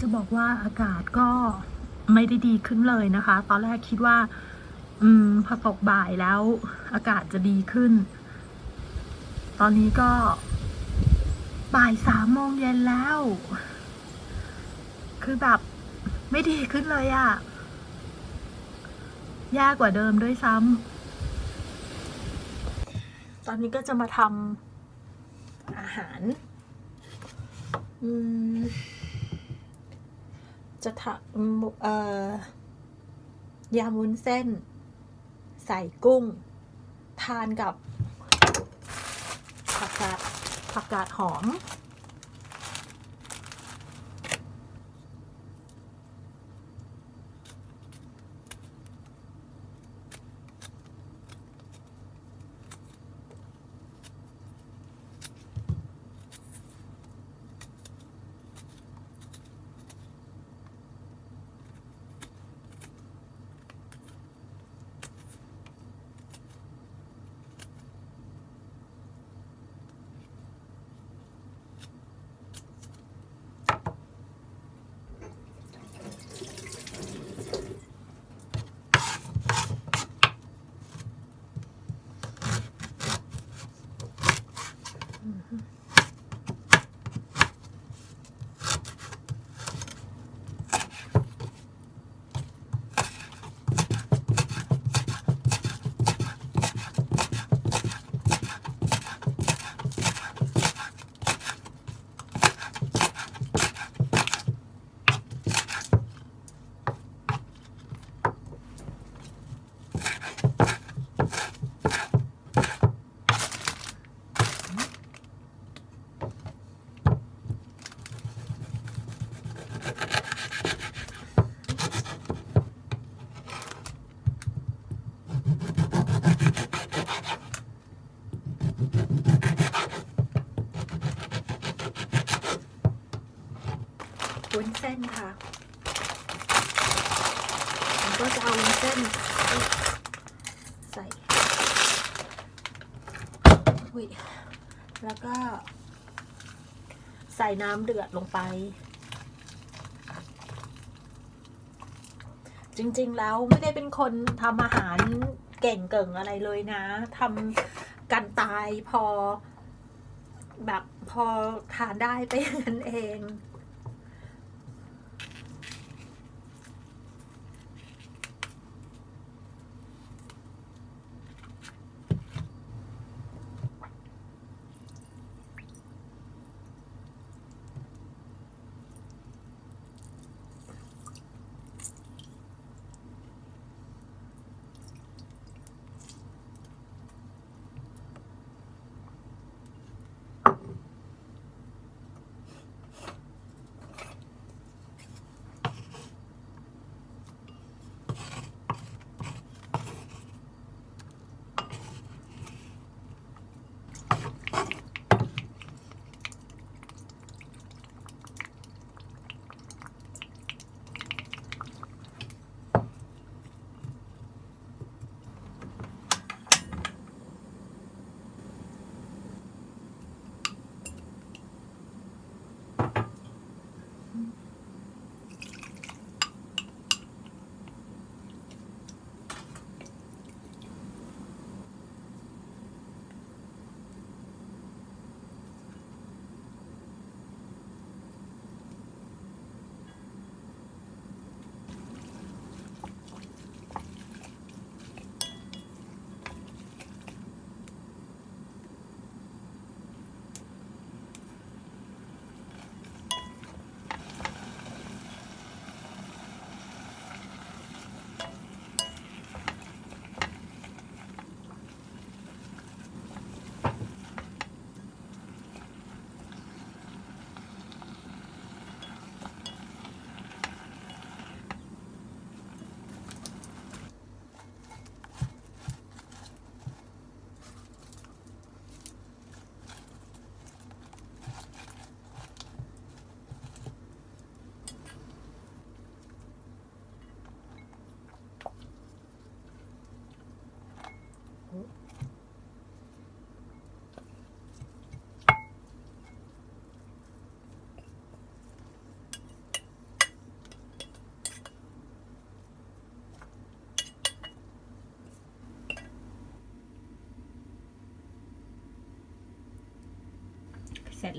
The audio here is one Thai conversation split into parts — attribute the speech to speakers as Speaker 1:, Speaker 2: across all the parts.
Speaker 1: จะบอกว่าอากาศก็ไม่ได้ดีขึ้นเลยนะคะ ตอนแรกคิดว่า อืมพอตกบ่ายแล้วอากาศจะดีขึ้น ตอนนี้ก็บ่ายสามโมงเย็นแล้ว คือแบบไม่ดีขึ้นเลยอะแย่กว่าเดิมด้วยซ้ำตอนนี้ก็จะมาทำอาหาร อืม จะทำเอ่อยำวุ้นเส้น ใส่กุ้ง ทานกับผักกาดผักกาดหอม เส้นค่ะผมก็จะเอาวุ้นเส้นใส่อุ้ยแล้วก็ ใส่น้ำเดือดลงไป จริงๆแล้วไม่ได้เป็นคนทำอาหารเก่งเก่งอะไรเลยนะทำกันตายพอแบบพอทานได้ไปงนั้นเอง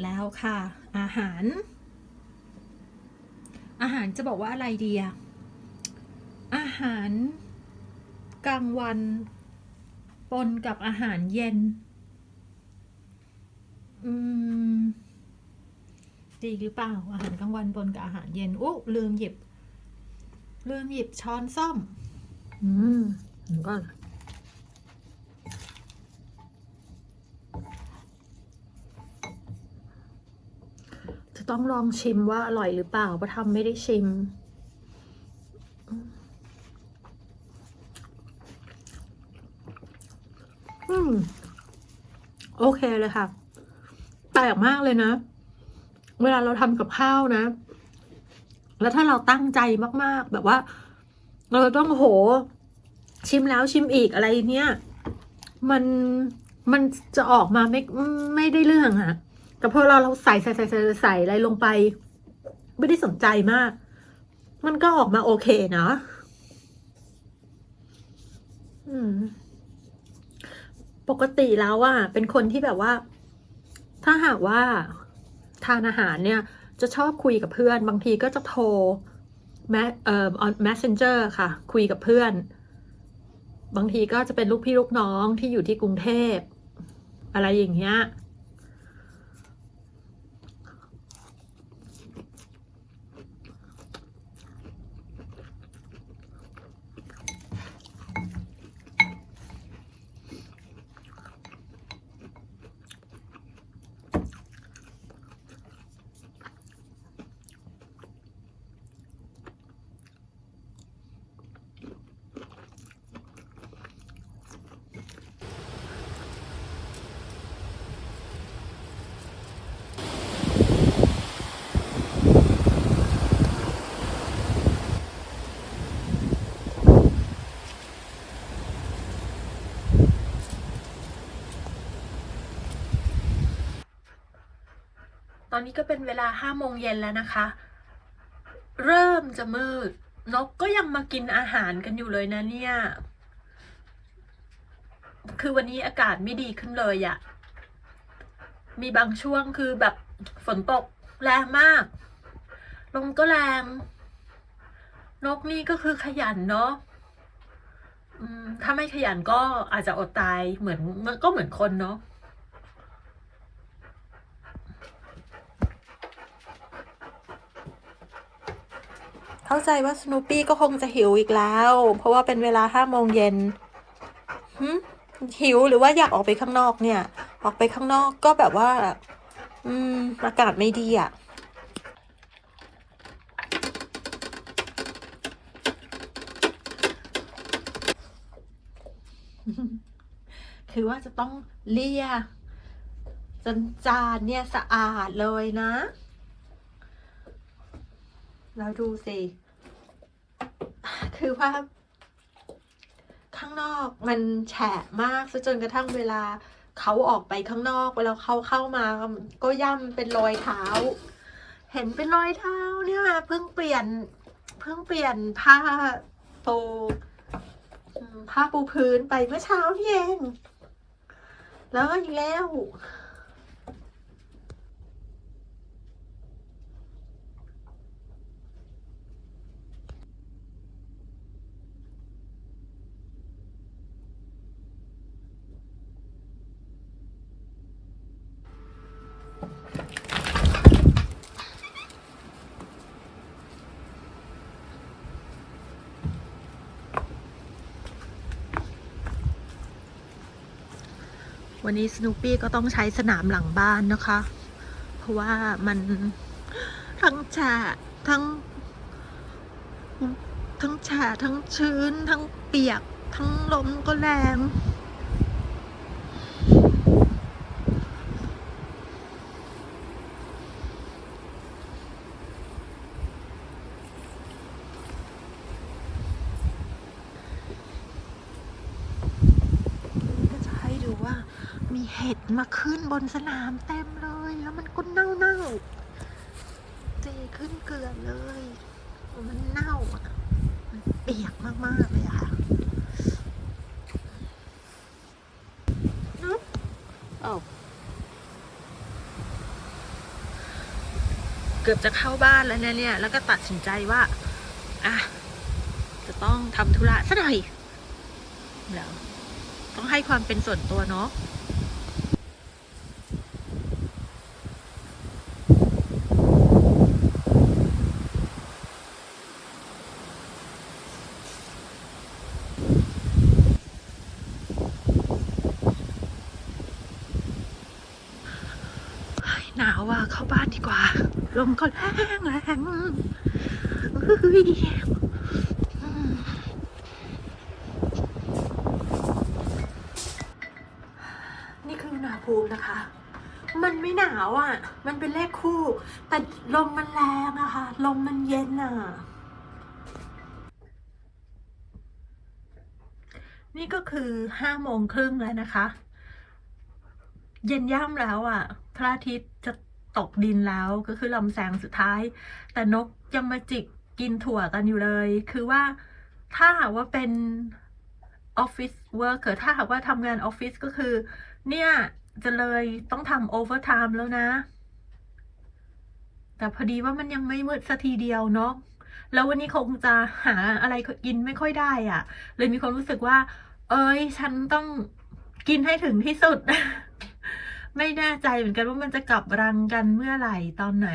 Speaker 1: แล้วค่ะ อาหาร อาหารจะบอกว่าอะไรดีอะอาหารกลางวันปนกับอาหารเย็น อืมดีหรือเปล่า อาหารกลางวันปนกับอาหารเย็นอู้ลืมหยิบ ลืมหยิบช้อนส้อม อืมก่อน ต้องลองชิมว่าอร่อยหรือเปล่าเพราะทำไม่ได้ชิม อืม โอเคเลยค่ะ แปลกมากเลยนะ เวลาเราทำกับข้าวนะ แล้วถ้าเราตั้งใจมาก ๆ แบบว่า เราต้องโห ชิมแล้วชิมอีกอะไรเนี้ยมันมันจะออกมาไม่ไม่ได้เรื่องอะ แต่พอเราเราใส่ใส่ใส่ใส่ใส่อะไรลงไป ไม่ได้สนใจมาก มันก็ออกมาโอเคนะปกติแล้วอะเป็นคนที่แบบว่า ถ้าหากว่าทานอาหารเนี่ย จะชอบคุยกับเพื่อน บางทีก็จะโทรแมเอ่อ messenger ค่ะ คุยกับเพื่อน บางทีก็จะเป็นลูกพี่ลูกน้องที่อยู่ที่กรุงเทพ อะไรอย่างเงี้ย อนนี้ก็เป็นเวลาห้าโมงเย็นแล้วนะคะ เริ่มจะมืด นกก็ยังมากินอาหารกันอยู่เลยนะเนี่ย คือวันนี้อากาศไม่ดีขึ้นเลยอะมีบางช่วงคือแบบฝนตกแรงมาก ลมก็แรง นกนี่ก็คือขยันเนาะถ้าไม่ขยันก็อาจจะอดตายเหมือนก็เหมือนคนเนาะ เข้าใจว่าสโนปี้ก็คงจะหิวอีกแล้ว เพราะว่าเป็นเวลาห้าโมงเย็นหึหิวหรือว่าอยากออกไปข้างนอกเนี่ย ออกไปข้างนอกก็แบบว่า อืมอากาศไม่ดีอะ่ะคือว่าจะต้องเลียจนจานเนี่ยสะอาดเลยนะ แล้วดูสิ คือว่า ข้างนอกมันแฉะมากซะจนกระทั่งเวลาเขาออกไปข้างนอกเวลาเขาเข้ามาก็ย่ำเป็นรอยเท้า เห็นเป็นรอยเท้าเนี่ยเพิ่งเปลี่ยนเพิ่งเปลี่ยนผ้าปูผ้าปูพื้นไปเมื่อเช้านี่เองแล้วอีกแล้ว วันนี้สโนปี้ก็ต้องใช้สนามหลังบ้านนะคะ เพราะว่ามันทั้งแฉะทั้ง ทั้งแฉะทั้งชื้น ทั้งเปียก ทั้งลมก็แรง ก็จะให้ดูว่า มีเห็ดมาขึ้นบนสนามเต็มเลย แล้วมันก็เน่าเน่าเจขึ้นเกลือเลย มันเน่าอะมันเปียกมากๆเลยค่ะเกือบจะเข้าบ้านแล้วนะเนี่ย แล้วก็ตัดสินใจว่า อะ จะต้องทำธุระสักหน่อยเดี๋ยวต้องให้ความเป็นส่วนตัวเนาะ เฮ้ยหนาวอะ เข้าบ้านดีกว่า ลมก็แรงแรงนี่คืออุณหภูมินะคะ มันไม่หนาวอะ มันเป็นเลขคู่ แต่ลมมันแรงอะค่ะ ลมมันเย็นอะ นี่ก็คือห้าโมงครึ่งแล้วนะคะ เย็นย่ำแล้วอะ พระอาทิตย์จะ ตกดินแล้วก็คือลำแสงสุดท้าย แต่นกยังมาจิกกินถั่วกันอยู่เลย คือว่าถ้าหากว่าเป็นออฟฟิศเวิร์กถ้าหากว่าทำงานออฟฟิศก็คือ เนี่ยจะเลยต้องทำโอเวอร์ไทม์แล้วนะ แต่พอดีว่ามันยังไม่มืดสักทีเดียวเนาะแล้ววันนี้คงจะหาอะไรกินไม่ค่อยได้อะ่ะ เลยมีความรู้สึกว่า เอ้ย ฉันต้องกินให้ถึงที่สุด ไม่แน่ใจเหมือนกันว่ามันจะกลับรังกันเมื่อไหร่ตอนไหน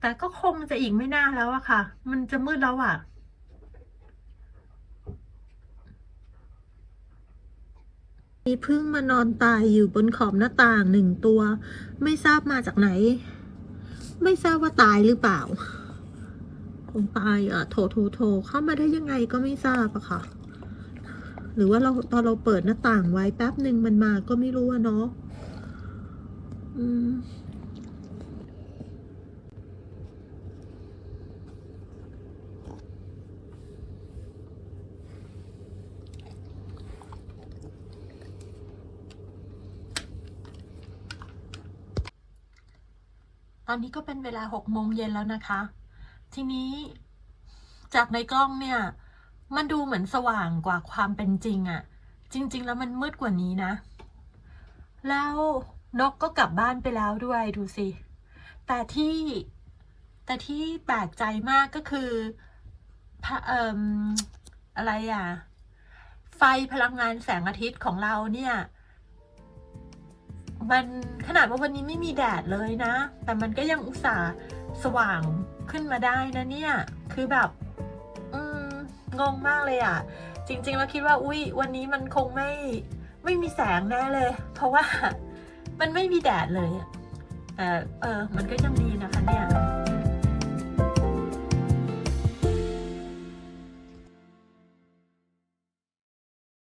Speaker 1: แต่ก็คงจะอีกไม่น่าแล้วอะค่ะ มันจะมืดแล้วอะมีพึ่งมานอนตายอยู่บนขอบหน้าต่างหนึ่งตัว ไม่ทราบมาจากไหน ไม่ทราบว่าตายหรือเปล่า คงตายอะโถโถโถเข้ามาได้ยังไงก็ไม่ทราบอะค่ะ หรือว่าเราตอนเราเปิดหน้าต่างไว้แป๊บหนึ่งมันมาก็ไม่รู้อะเนาะ ตอนนี้ก็เป็นเวลาหกโมงเย็นแล้วนะคะ ทีนี้จากในกล้องเนี่ย มันดูเหมือนสว่างกว่าความเป็นจริงอะจริง ๆ แล้วมันมืดกว่านี้นะ แล้ว นกก็กลับบ้านไปแล้วด้วยดูสิ แต่ที่แต่ที่แปลกใจมากก็คือพระเอ่มอะไรอะ ไฟพลังงานแสงอาทิตย์ของเราเนี่ย มันขนาดว่าวันนี้ไม่มีแดดเลยนะ แต่มันก็ยังอุตส่าห์สว่างขึ้นมาได้นะเนี่ย คือแบบ อืมงงมากเลยอะ จริงๆแล้วคิดว่า อุ้ยวันนี้มันคงไม่ไม่มีแสงแน่เลย เพราะว่า มันไม่มีแดดเลยอะแต่เออ มันก็ยังดีนะคะเนี่ย